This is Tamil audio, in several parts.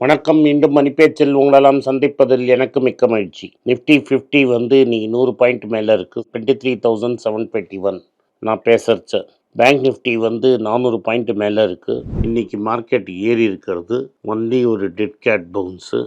வணக்கம் மீண்டும் மணிப்பேச்சில் உங்களெல்லாம் சந்திப்பதில் எனக்கு மிக்க மகிழ்ச்சி. நிஃப்டி ஃபிஃப்டி வந்து இன்னைக்கு நூறு பாயிண்ட் மேலே இருக்குது twenty three thousand seven twenty one நான் பேசுகிறச்ச பேங்க் நிஃப்டி வந்து நானூறு பாயிண்ட் மேலே இருக்குது இன்றைக்கி மார்க்கெட் ஏறி இருக்கிறது. ஒன்லி ஒரு டெட் கேட் பவுன்ஸு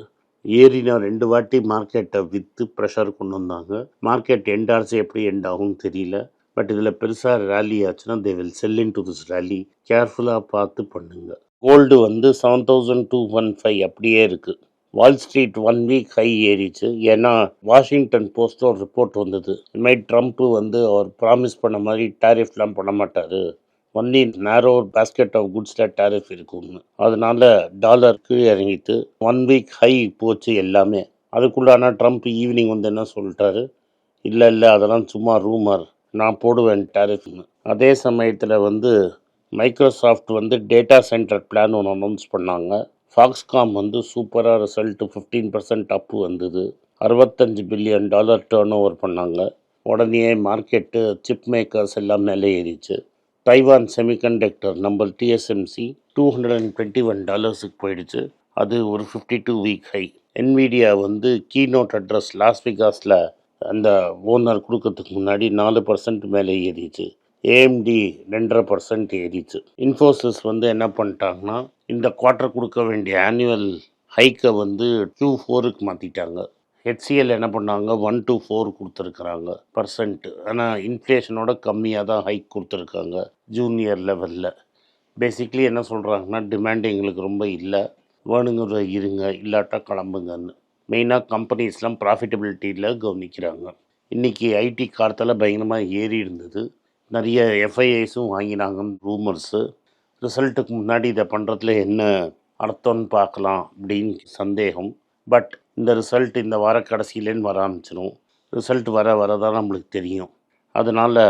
ஏறினா ரெண்டு வாட்டி மார்க்கெட்டை விற்று ப்ரெஷர் கொண்டு வந்தாங்க. மார்க்கெட் எண்ட் ஆர்ஸ் எப்படி எண்ட் ஆகும்னு தெரியல. பட் இதில் பெருசாக ரேலி ஆச்சுன்னா they will sell in to this rally கேர்ஃபுல்லாக பார்த்து பண்ணுங்கள் கோல்டு வந்து seven thousand two one five அப்படியே இருக்குது Wall Street one week high ஏறிச்சு. ஏன்னா வாஷிங்டன் போஸ்ட் ஒரு ரிப்போர்ட் வந்தது. இதுமாதிரி மாதிரி ட்ரம்ப் வந்து அவர் ப்ராமிஸ் பண்ண மாதிரி டேரிஃப்லாம் பண்ண மாட்டார். ஒன்லி நேரோ பேஸ்கெட் ஆஃப் குட்ஸில் டேரிஃப் இருக்கும்னு. அதனால டாலர் கீழே இறங்கிட்டு ஒன் வீக் ஹை போச்சு எல்லாமே. அதுக்குள்ளான ட்ரம்ப் ஈவினிங் வந்து என்ன சொல்லிட்டாரு? இல்லை இல்லை அதெல்லாம் சும்மா ரூமர் நான் போடுவேன் டேரிஃப்னு அதே சமயத்தில் வந்து மைக்ரோசாஃப்ட் வந்து டேட்டா சென்டர் பிளான் ஒன்று அனௌன்ஸ் பண்ணாங்க. ஃபாக்ஸ்காம் வந்து சூப்பராக ரிசல்ட்டு ஃபிஃப்டீன் பர்சன்ட் அப்பு வந்தது. அறுபத்தஞ்சு பில்லியன் டாலர் டேர்ன் ஓவர் பண்ணாங்க. உடனே மார்க்கெட்டு சிப் மேக்கர்ஸ் எல்லாம் மேலே ஏறிச்சு. Taiwan semiconductor number TSMC two hundred and twenty one டாலர்ஸுக்கு போயிடுச்சு. அது ஒரு fifty two week high Nvidia வந்து கீநோட் அட்ரஸ் லாஸ் விகாஸில் அந்த ஓனர் கொடுக்கறதுக்கு முன்னாடி நாலு பர்சன்ட் மேலே ஏறிச்சு. ஏஎம்டி ரெண்டரை பர்சன்ட் ஏறிச்சு. இன்ஃபோசிஸ் வந்து என்ன பண்ணிட்டாங்கன்னா இந்த குவார்ட்டர் கொடுக்க வேண்டிய ஆனுவல் ஹைக்கை வந்து டூ ஃபோருக்கு மாற்றிட்டாங்க ஹெச்சிஎல் என்ன பண்ணாங்க ஒன் டு ஃபோர் கொடுத்துருக்குறாங்க பர்சன்ட் ஆனால் இன்ஃப்ளேஷனோட கம்மியாக தான் ஹைக் கொடுத்துருக்காங்க ஜூனியர் லெவலில் பேசிக்லி என்ன சொல்கிறாங்கன்னா டிமாண்ட் எங்களுக்கு ரொம்ப இல்லை. வேணுங்கிற இருங்க இல்லாட்டா கிளம்புங்கன்னு. மெயினாக கம்பெனிஸ்லாம் ப்ராஃபிட்டபிலிட்டியில் கவனிக்கிறாங்க. இன்றைக்கி ஐடி காலத்தில் பயங்கரமாக ஏறி இருந்தது. நிறைய எஃப்ஐஐஸும் வாங்கினாங்கன்னு ரூமர்ஸு. ரிசல்ட்டுக்கு முன்னாடி இதை பண்ணுறதுல என்ன அர்த்தம்னு பார்க்கலாம் அப்படின்னு சந்தேகம். பட் இந்த ரிசல்ட் இந்த வார கடைசியிலேன்னு வர ஆரம்பிச்சிடும் ரிசல்ட் வர வர தான் நம்மளுக்கு தெரியும். அதனால்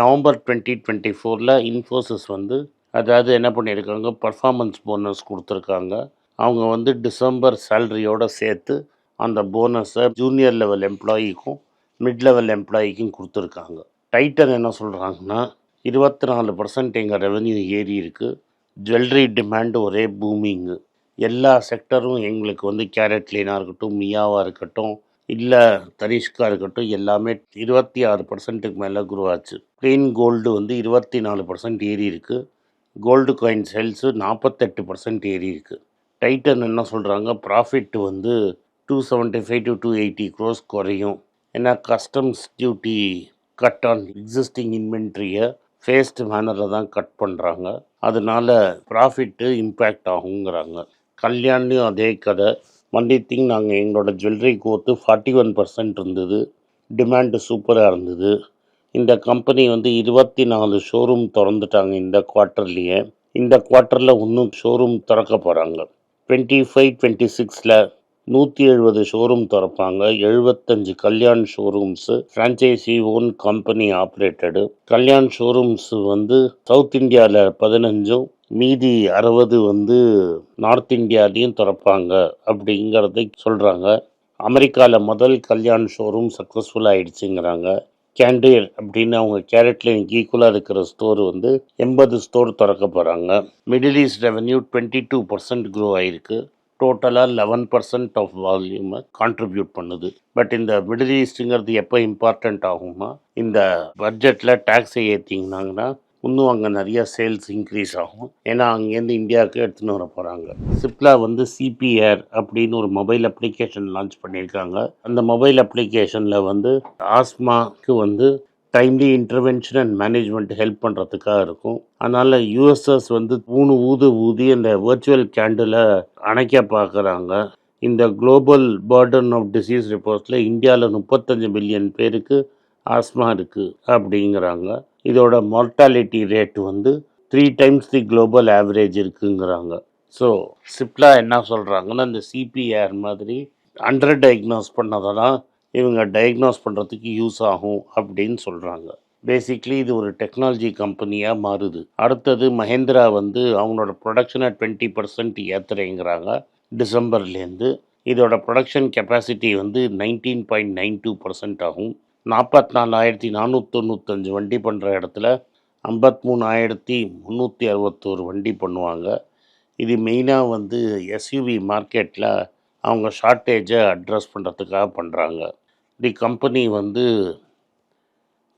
நவம்பர் டுவெண்ட்டி டுவெண்ட்டி ஃபோரில் இன்ஃபோசிஸ் வந்து அதாவது என்ன பண்ணியிருக்காங்க பர்ஃபார்மன்ஸ் போனஸ் கொடுத்துருக்காங்க. அவங்க வந்து டிசம்பர் சேலரியோடு சேர்த்து அந்த போனஸை ஜூனியர் லெவல் எம்ப்ளாயிக்கும் மிட் லெவல் எம்ப்ளாயிக்கும் கொடுத்துருக்காங்க. டைட்டன் என்ன சொல்கிறாங்கன்னா இருபத்தி நாலு பர்சன்ட் எங்கள் ரெவன்யூ ஏறி இருக்குது ஜுவல்லரி டிமாண்டு ஒரே பூமிங்கு எல்லா செக்டரும் எங்களுக்கு வந்து கேரட் லைனாக இருக்கட்டும் மியாவாக இருக்கட்டும் இல்லை தனிஷ்கா இருக்கட்டும் எல்லாமே இருபத்தி ஆறு பர்சன்ட்டுக்கு மேலே குரோ ஆச்சு. க்ளீன் கோல்டு வந்து இருபத்தி நாலு பர்சன்ட் ஏறி இருக்குது கோல்டு காயின் சேல்ஸு நாற்பத்தெட்டு பர்சன்ட் ஏறி இருக்குது டைட்டன் என்ன சொல்கிறாங்க ப்ராஃபிட் வந்து two seventy five to two eighty crores குறையும். ஏன்னா customs duty cut on existing இன்வென்ட்ரியை phased மேனரில் தான் கட் பண்ணுறாங்க அதனால ப்ராஃபிட்டு இம்பேக்ட் ஆகுங்கிறாங்க. கல்யாண்லேயும் அதே கதை. மண்டே திங் நாங்கள் எங்களோட ஜுவல்லரி கோர்த்து ஃபார்ட்டி ஒன் பர்சன்ட் இருந்தது. டிமாண்டு சூப்பராக இருந்தது. இந்த கம்பெனி வந்து இருபத்தி நாலு ஷோரூம் திறந்துட்டாங்க இந்த குவார்ட்டர்லேயே இந்த குவார்ட்டரில் இன்னும் ஷோரூம் திறக்க போகிறாங்க டுவெண்ட்டி ஃபைவ் டுவெண்ட்டி சிக்ஸில் நூற்றி எழுபது ஷோரூம் திறப்பாங்க. எழுபத்தஞ்சு Kalyan showrooms franchisee own company operated Kalyan showrooms வந்து சவுத் இந்தியாவில் பதினஞ்சும் மீதி அறுபது வந்து நார்த் இந்தியாலையும் திறப்பாங்க அப்படிங்கிறத சொல்கிறாங்க அமெரிக்காவில் முதல் கல்யாண் ஷோரூம் சக்ஸஸ்ஃபுல் ஆகிடுச்சுங்கிறாங்க கேண்டீர் அப்படின்னு அவங்க கேரட் லைனுக்கு ஈக்குவலாக இருக்கிற ஸ்டோர் வந்து எண்பது ஸ்டோர் திறக்க போகிறாங்க Middle East revenue twenty two percent grow ஆயிருக்கு. டோட்டலாக லெவன் பர்சன்ட் ஆஃப் வால்யூமை கான்ட்ரிபியூட் பண்ணுது. பட் இந்த மிடில் ஈஸ்ட்டுங்கிறது எப்போ இம்பார்ட்டண்ட் ஆகுமா இந்த பட்ஜெட்டில் டேக்ஸை ஏற்றிங்கனாங்கன்னா இன்னும் அங்கே நிறையா சேல்ஸ் இன்க்ரீஸ் ஆகும். ஏன்னா அங்கேருந்து இந்தியாவுக்கு எடுத்துன்னு வர போகிறாங்க சிப்லா வந்து சிபிஆர் அப்படின்னு ஒரு மொபைல் அப்ளிகேஷன் லான்ச் பண்ணியிருக்காங்க. அந்த மொபைல் அப்ளிகேஷனில் வந்து ஆஸ்மாக்கு வந்து timely intervention and management help பண்ணுறதுக்காக இருக்கும். அதனால் யூஎஸ்எஸ் வந்து ஊனு ஊது ஊதி அந்த வர்ச்சுவல் கேண்டில் அணைக்க பார்க்குறாங்க இந்த குளோபல் பேர்டன் ஆஃப் டிசீஸ் ரிப்போர்ட்ஸில் இந்தியாவில் முப்பத்தஞ்சு மில்லியன் பேருக்கு ஆஸ்மா இருக்குது அப்படிங்கிறாங்க. இதோட மொர்டாலிட்டி ரேட் வந்து three times the global average இருக்குங்கிறாங்க. ஸோ சிப்லா என்ன சொல்கிறாங்கன்னா இந்த சிபிஆர் மாதிரி அண்டர் டயக்னோஸ் பண்ணதெல்லாம் இவங்க டயக்னோஸ் பண்ணுறதுக்கு யூஸ் ஆகும் அப்படின்னு சொல்கிறாங்க பேசிக்லி இது ஒரு டெக்னாலஜி கம்பெனியாக மாறுது. அடுத்தது மஹேந்திரா வந்து அவங்களோட ப்ரொடக்ஷனை டுவெண்ட்டி பர்சன்ட் ஏற்றுறேங்கிறாங்க டிசம்பர்லேருந்து இதோட ப்ரொடக்ஷன் கெப்பாசிட்டி வந்து nineteen point nine two percent ஆகும். நாற்பத்தி நாலாயிரத்தி நானூற்றி தொண்ணூத்தஞ்சு வண்டி பண்ணுற இடத்துல ஐம்பத்தி மூணாயிரத்தி முந்நூற்றி அறுபத்தோரு வண்டி பண்ணுவாங்க. இது மெயினாக வந்து எஸ்யூவி மார்க்கெட்டில் அவங்க ஷார்ட்டேஜை அட்ரஸ் பண்ணுறதுக்காக பண்ணுறாங்க தி கம்பெனி வந்து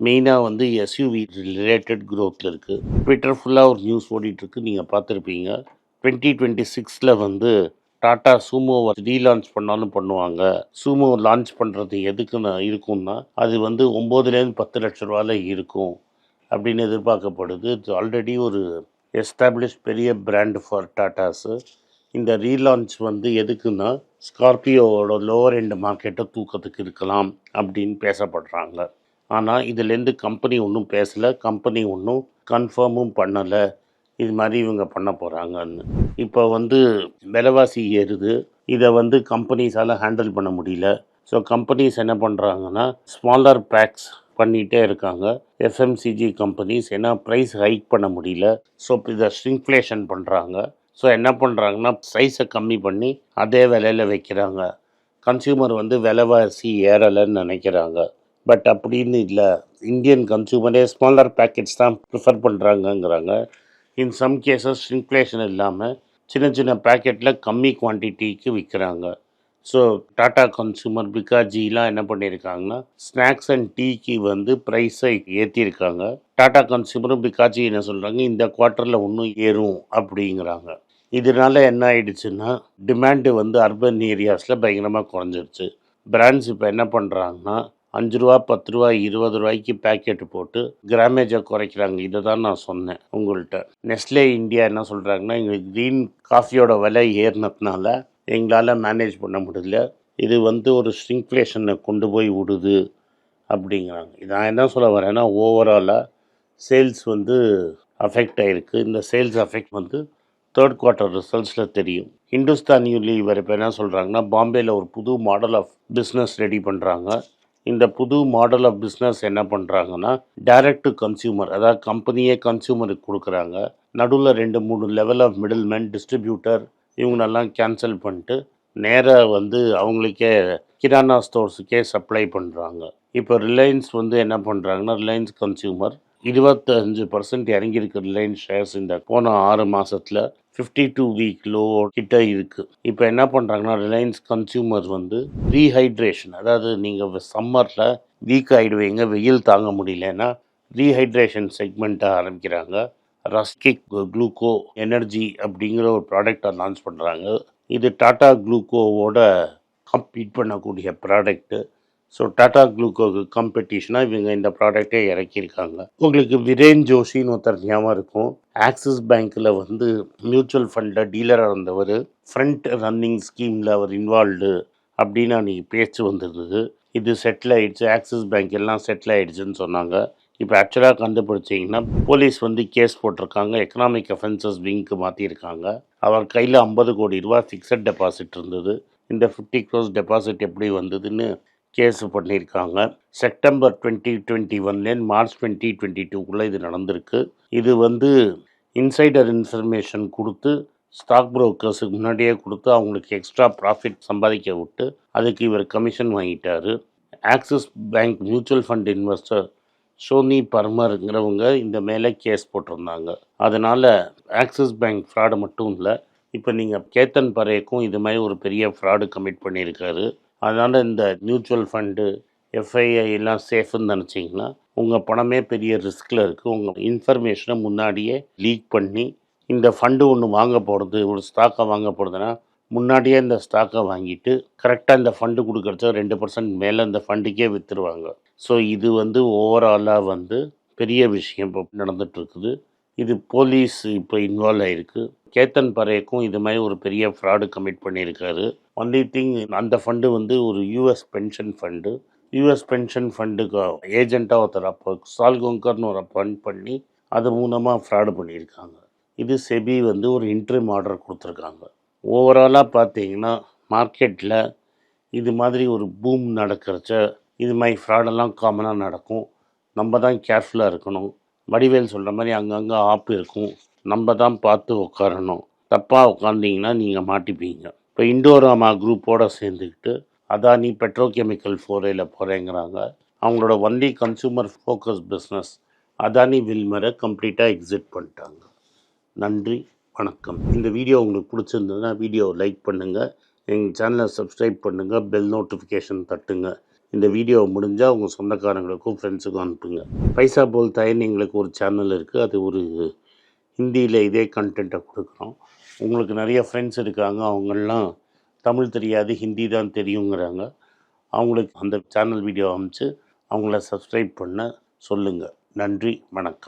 மெயினாக வந்து எஸ்யூவி ரிலேட்டட் க்ரோத்தில் இருக்குது ட்விட்டர் ஃபுல்லாக ஒரு நியூஸ் ஓடிட்டுருக்கு. நீங்கள் பார்த்துருப்பீங்க. டுவெண்ட்டி டுவெண்ட்டி சிக்ஸில் வந்து டாட்டா சூமோவை ரீலான்ச் பண்ணாலும் பண்ணுவாங்க. சூமோ லான்ச் பண்ணுறது எதுக்குன்னு இருக்கும்னா அது வந்து ஒம்போதுலேருந்து பத்து லட்ச ரூபாயில் இருக்கும் அப்படின்னு எதிர்பார்க்கப்படுது. இது ஆல்ரெடி ஒரு எஸ்டாப்ளிஷ் பெரிய பிராண்டு ஃபார் டாட்டாஸு இந்த ரீலான்ச் வந்து எதுக்குன்னா ஸ்கார்பியோவோட லோவர் எண்ட் மார்க்கெட்டை தூக்கத்துக்கு இருக்கலாம் அப்படின்னு பேசப்படுறாங்க. ஆனால் இதுலேருந்து கம்பெனி ஒன்றும் பேசலை கம்பெனி ஒன்றும் கன்ஃபார்மும் பண்ணலை. இது மாதிரி இவங்க பண்ண போகிறாங்கன்னு இப்போ வந்து விலைவாசி ஏறுது. இதை வந்து கம்பெனிஸால் ஹேண்டில் பண்ண முடியல. ஸோ கம்பெனிஸ் என்ன பண்ணுறாங்கன்னா ஸ்மாலர் பேக்ஸ் பண்ணிகிட்டே இருக்காங்க. எஃப்எம்சிஜி கம்பெனிஸ் ஏன்னா ப்ரைஸ் ஹைக் பண்ண முடியல. ஸோ இதை ஸ்ட்ரிங்ஃப்ளேஷன் பண்ணுறாங்க ஸோ என்ன பண்ணுறாங்கன்னா சைஸை கம்மி பண்ணி அதே விலையில் வைக்கிறாங்க. கன்சியூமர் வந்து விலைவாசி ஏறலைன்னு நினைக்கிறாங்க. பட் அப்படின்னு இல்லை. இந்தியன் கன்சியூமரே ஸ்மாலர் பேக்கெட்ஸ் தான் ப்ரிஃபர் பண்ணுறாங்கங்கிறாங்க இன் சம் கேசஸ் இன்ஃப்ளேஷன் இல்லாமல் சின்ன சின்ன பேக்கெட்டில் கம்மி குவான்டிட்டிக்கு விற்கிறாங்க ஸோ டாடா கன்சூமர் பிகாஜிலாம் என்ன பண்ணியிருக்காங்கன்னா ஸ்நாக்ஸ் அண்ட் டீக்கு வந்து ப்ரைஸை ஏற்றிருக்காங்க டாடா கன்சூமரும் பிகாஜி என்ன சொல்கிறாங்க இந்த குவார்ட்டரில் ஒன்றும் ஏறும் அப்படிங்கிறாங்க. இதனால என்ன ஆயிடுச்சுன்னா டிமாண்டு வந்து அர்பன் ஏரியாஸில் பயங்கரமாக குறைஞ்சிருச்சு. பிராண்ட்ஸ் இப்போ என்ன பண்ணுறாங்கன்னா அஞ்சு ரூபா பத்து ரூபா இருபது ரூபாய்க்கு பேக்கெட் போட்டு கிராமேஜை குறைக்கிறாங்க. இதை தான் நான் சொன்னேன் உங்கள்கிட்ட நெஸ்லே இந்தியா என்ன சொல்கிறாங்கன்னா எங்களுக்கு க்ரீன் காஃபியோட விலை ஏறினதுனால எங்களால் மேனேஜ் பண்ண முடியல. இது வந்து ஒரு ஸ்ட்ரிங்க்லேஷனை கொண்டு போய் விடுது அப்படிங்கிறாங்க. நான் என்ன சொல்ல வரேன்னா ஓவராலாக சேல்ஸ் வந்து அஃபெக்ட் ஆகிருக்கு இந்த சேல்ஸ் அஃபெக்ட் வந்து தேர்ட் குவார்ட்டர் ரிசல்ட்ஸில் தெரியும். ஹிந்துஸ்தான் யூனிலிவர் இப்போ என்ன சொல்கிறாங்கன்னா பாம்பேயில் ஒரு புது மாடல் ஆஃப் பிஸ்னஸ் ரெடி பண்ணுறாங்க இந்த புது மாடல் ஆஃப் பிஸ்னஸ் என்ன பண்ணுறாங்கன்னா டைரக்ட் டு கன்சியூமர் அதாவது கம்பெனியே கன்சியூமருக்கு கொடுக்குறாங்க. நடுவில் ரெண்டு மூணு level of middle man distributor இவங்களெல்லாம் கேன்சல் பண்ணிட்டு நேராக வந்து அவங்களுக்கே கிரானா ஸ்டோர்ஸுக்கே சப்ளை பண்ணுறாங்க இப்போ ரிலையன்ஸ் வந்து என்ன பண்ணுறாங்கன்னா ரிலையன்ஸ் கன்சியூமர் இருபத்தஞ்சு பர்சன்ட் இறங்கியிருக்கு ரிலையன்ஸ் ஷேர்ஸ் இந்த போன ஆறு மாதத்தில் ஃபிஃப்டி டூ வீக் லோ கிட்ட இருக்குது இப்போ என்ன பண்ணுறாங்கன்னா ரிலையன்ஸ் கன்சியூமர் வந்து ரீஹைட்ரேஷன் அதாவது நீங்கள் சம்மரில் வீக் ஆகிடுவீங்க வெயில் தாங்க முடியலன்னா ரீஹைட்ரேஷன் செக்மெண்ட்டை ஆரம்பிக்கிறாங்க. ரஸ்கிக் குளூக்கோ எனர்ஜி அப்படிங்கிற ஒரு ப்ராடக்டை லான்ச் பண்ணுறாங்க இது டாடா குளூக்கோவோட கம்ப்ளீட் பண்ணக்கூடிய ப்ராடக்ட்டு ஸோ டாடா குளுக்கோக்கு காம்படிஷனாக இவங்க இந்த ப்ராடக்டை இறக்கியிருக்காங்க. உங்களுக்கு விரேன் ஜோஷின்னு ஒருத்தர் ஞாபகம் இருக்கும். ஆக்சிஸ் பேங்க்கில் வந்து மியூச்சுவல் ஃபண்டில் டீலராக இருந்தவர் ஃப்ரண்ட் ரன்னிங் ஸ்கீமில் அவர் இன்வால்வ்டு அப்படின்னு அன்றைக்கி பேச்சு வந்திருந்தது. இது செட்டில் ஆகிடுச்சு ஆக்சிஸ் பேங்க் எல்லாம் செட்டில் ஆகிடுச்சுன்னு சொன்னாங்க. இப்போ ஆக்சுவலாக கண்டுபிடிச்சிங்கன்னா போலீஸ் வந்து கேஸ் போட்டிருக்காங்க. எக்கனாமிக் அஃபென்சஸ் விங்க்கு மாற்றியிருக்காங்க அவர் கையில் ஐம்பது கோடி ரூபா ஃபிக்ஸட் டெபாசிட் இருந்தது. இந்த ஃபிஃப்டி க்ரோஸ் டெபாசிட் எப்படி வந்ததுன்னு கேஸு பண்ணியிருக்காங்க. செப்டம்பர் டுவெண்ட்டி டுவெண்ட்டி ஒன்லேருந்து மார்ச் டுவெண்ட்டி டுவெண்ட்டி டூக்குள்ளே இது நடந்திருக்கு. இது வந்து இன்சைடர் இன்ஃபர்மேஷன் கொடுத்து ஸ்டாக் புரோக்கர்ஸுக்கு முன்னாடியே கொடுத்து அவங்களுக்கு எக்ஸ்ட்ரா ப்ராஃபிட் சம்பாதிக்க விட்டு அதுக்கு இவர் கமிஷன் வாங்கிட்டார். Axis Bank mutual fund investor Soni பர்மருங்கிறவங்க இந்த மேலே கேஸ் போட்டிருந்தாங்க. அதனால் ஆக்சிஸ் பேங்க் ஃப்ராடு மட்டும் இல்லை இப்போ நீங்கள் கேத்தன் பரேக்கும் இது மாதிரி ஒரு பெரிய ஃப்ராடு கமிட் பண்ணியிருக்காரு. அதனால் இந்த மியூச்சுவல் ஃபண்டு எஃப்ஐஐ எல்லாம் சேஃப்னு நினச்சிங்கன்னா உங்கள் பணமே பெரிய ரிஸ்கில் இருக்குது உங்கள் இன்ஃபர்மேஷனை முன்னாடியே லீக் பண்ணி இந்த ஃபண்டு ஒன்று வாங்க போகிறது ஒரு ஸ்டாக்கை வாங்க போகிறதுனா முன்னாடியே இந்த ஸ்டாக்கை வாங்கிட்டு கரெக்டாக இந்த ஃபண்டு கொடுக்குறச்ச ரெண்டு பர்சன்ட் மேலே இந்த ஃபண்டுக்கே விற்றுருவாங்க ஸோ இது வந்து ஓவராலாக வந்து பெரிய விஷயம் இப்போ நடந்துகிட்ருக்குது இது போலீஸ் இப்போ இன்வால்வ் ஆகிருக்கு கேத்தன் பரேக்கும் இது மாதிரி ஒரு பெரிய ஃப்ராடு கமிட் பண்ணியிருக்காரு. ஒன்லி திங் அந்த ஃபண்டு வந்து ஒரு US pension fund US pension ஃபண்டுக்கு ஏஜெண்ட்டாக ஒருத்தர் அப்போ சால்கோங்கர்னு ஒரு அப்பாயிண்ட் பண்ணி அது மூலமாக ஃப்ராடு பண்ணியிருக்காங்க. இது செபி வந்து ஒரு இன்ட்ரிம் ஆர்டர் கொடுத்துருக்காங்க. ஓவராலாக பார்த்தீங்கன்னா மார்க்கெட்டில் இது மாதிரி ஒரு பூம் நடக்கிறச்ச இது மாதிரி ஃப்ராடெல்லாம் காமனாக நடக்கும். நம்ம தான் கேர்ஃபுல்லாக இருக்கணும். வடிவேல் சொல்கிற மாதிரி அங்கங்கே ஆப் இருக்கும். நம்ம தான் பார்த்து உட்காரணும் தப்பாக உட்காந்திங்கன்னா நீங்கள் மாட்டிப்பீங்க. இப்போ இண்டோராமா குரூப்போடு சேர்ந்துக்கிட்டு அதானி பெட்ரோகெமிக்கல் ஃபோரேயில் போகிறேங்கிறாங்க அவங்களோட only consumer focus business. Adani வில்மரை கம்ப்ளீட்டாக எக்ஸிட் பண்ணிட்டாங்க. நன்றி வணக்கம். இந்த வீடியோ உங்களுக்கு பிடிச்சிருந்ததுன்னா வீடியோ லைக் பண்ணுங்கள் எங்கள் சேனலை சப்ஸ்கிரைப் பண்ணுங்கள் பெல் நோட்டிஃபிகேஷன் தட்டுங்க. இந்த வீடியோ முடிஞ்சால் உங்கள் சொந்தக்காரங்களுக்கும் ஃப்ரெண்ட்ஸுக்கும் அனுப்புங்க. பைசா போல் தயன் எங்களுக்கு ஒரு சேனல் இருக்குது அது ஒரு ஹிந்தியில் இதே கண்டென்ட்டை கொடுக்குறோம். உங்களுக்கு நிறைய ஃப்ரெண்ட்ஸ் இருக்காங்க. அவங்கெல்லாம் தமிழ் தெரியாது ஹிந்தி தான் தெரியுங்கிறாங்க. அவங்களுக்கு அந்த சேனல் வீடியோ அனுப்பிச்சு அவங்கள சப்ஸ்கிரைப் பண்ண சொல்லுங்கள் நன்றி வணக்கம்.